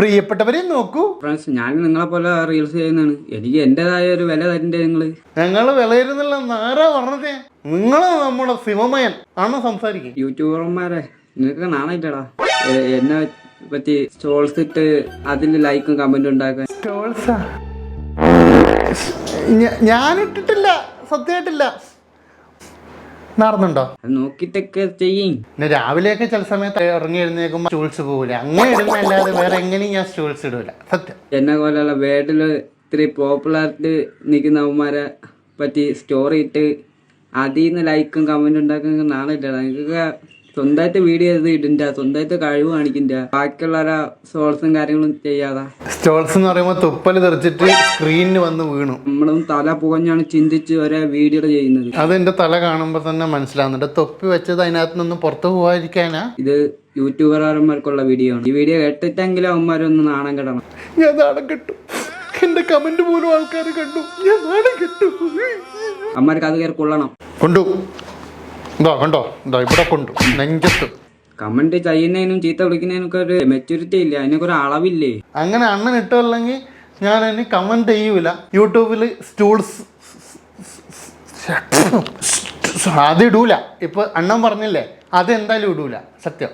പ്രിയപ്പെട്ടവരെ നോക്കൂ. ഫ്രണ്ട്സ് ഞാൻ നിങ്ങളെ പോലെ റീൽസ് ചെയ്യുന്നതാണ്. എനിക്ക് എന്റേതായ ഒരു വില തരണ്ടേ നിങ്ങൾ? ഞങ്ങൾ വിലയിരുന്നില്ല നാരാ പറഞ്ഞതേ. നിങ്ങൾ നമ്മുടെ ശിവമയൻ ആണ് സംസാരിക്കും? യൂട്യൂബർമാരെ നിങ്ങൾക്ക് നാണായിട്ടടാ. എന്നെ പറ്റി സ്റ്റോൾസ് ഇട്ട് അതിന് ലൈക്കും കമന്റും ഉണ്ടാക്കാൻ. സ്റ്റോൾസാ ഞാൻ ഇട്ടിട്ടില്ല സത്യമായിട്ടില്ല. നടന്നുണ്ടോ? നോക്കിട്ടൊക്കെ ചെയ്യും. പിന്നെ രാവിലെയൊക്കെ ചില സമയത്ത് ഇറങ്ങി എഴുന്നേക്കുമ്പോ സ്റ്റൂൾസ് പോകൂല അങ്ങനെ ഇടുന്നല്ലാതെ വേറെ എങ്ങനെയും ഞാൻ സ്റ്റൂൾസ് ഇടൂല. സത്യം. എന്നെ പോലെയുള്ള വേർഡിൽ ഇത്ര പോപ്പുലാരിറ്റി നിൽക്കുന്ന അവന്മാരെ പറ്റി സ്റ്റോറി ഇട്ട് അതിൽ നിന്ന് ലൈക്കും കമന്റ് ഉണ്ടാക്കുന്ന നിങ്ങൾക്കൊക്കെ സ്വന്തമായിട്ട് വീഡിയോ ചെയ്ത് ഇടണ്ട സ്വന്തമായിട്ട് കഴിവ് കാണിക്കണ്ട ബാക്കിയുള്ള സ്റ്റോൾസും കാര്യങ്ങളും ചെയ്യാതാ. സ്റ്റോൾസ് എന്ന് പറയുമ്പോൾ തുപ്പൽ തെറിച്ചിട്ട് സ്ക്രീനിന് വന്ന് വീണു. നമ്മളും തല പുകഞ്ഞാണ് ചിന്തിച്ച് ഒരേ വീഡിയോ ചെയ്യുന്നത്. അത് എന്റെ തല കാണുമ്പോൾ തന്നെ മനസ്സിലാവുന്നുണ്ട് തൊപ്പി വെച്ചത് അതിനകത്ത് നിന്ന് പുറത്തു പോകാതിരിക്കാനാ ഇത് യൂട്യൂബർമാർക്കുള്ള വീഡിയോ ആണ്. ഈ വീഡിയോ കേട്ടിട്ടെങ്കിലും അവന്മാരൊന്ന് നാണം കെടണം. ഞാൻ നാണം കെട്ടു. എന്റെ കമന്റ് പോലും ആൾക്കാർ കണ്ടു. ഞാൻ നാണം കെട്ടു. അമ്മമാർക്ക് അത് കയറി കൊള്ളണം. കൊണ്ടു. ഇതോ കണ്ടോ? ഇതാ ഇവിടെ കൊണ്ടു. നെഞ്ചത്ത്. കമന്റ് ചെയ്യുന്നതിനും ചീത്ത വിളിക്കുന്നതിനൊക്കെ ഒരു മെച്ചൂരിറ്റി ഇല്ല? അതിനൊക്കെ ഒരു അളവില്ലേ? അങ്ങനെ അണ്ണൻ ഇട്ടല്ലെങ്കിൽ ഞാൻ ഇനി കമന്റ് ചെയ്യൂല. യൂട്യൂബിൽ സ്റ്റൂൾസ് അത് ഇടൂല. ഇപ്പൊ അണ്ണൻ പറഞ്ഞില്ലേ? അത് എന്തായാലും ഇടൂല. സത്യം.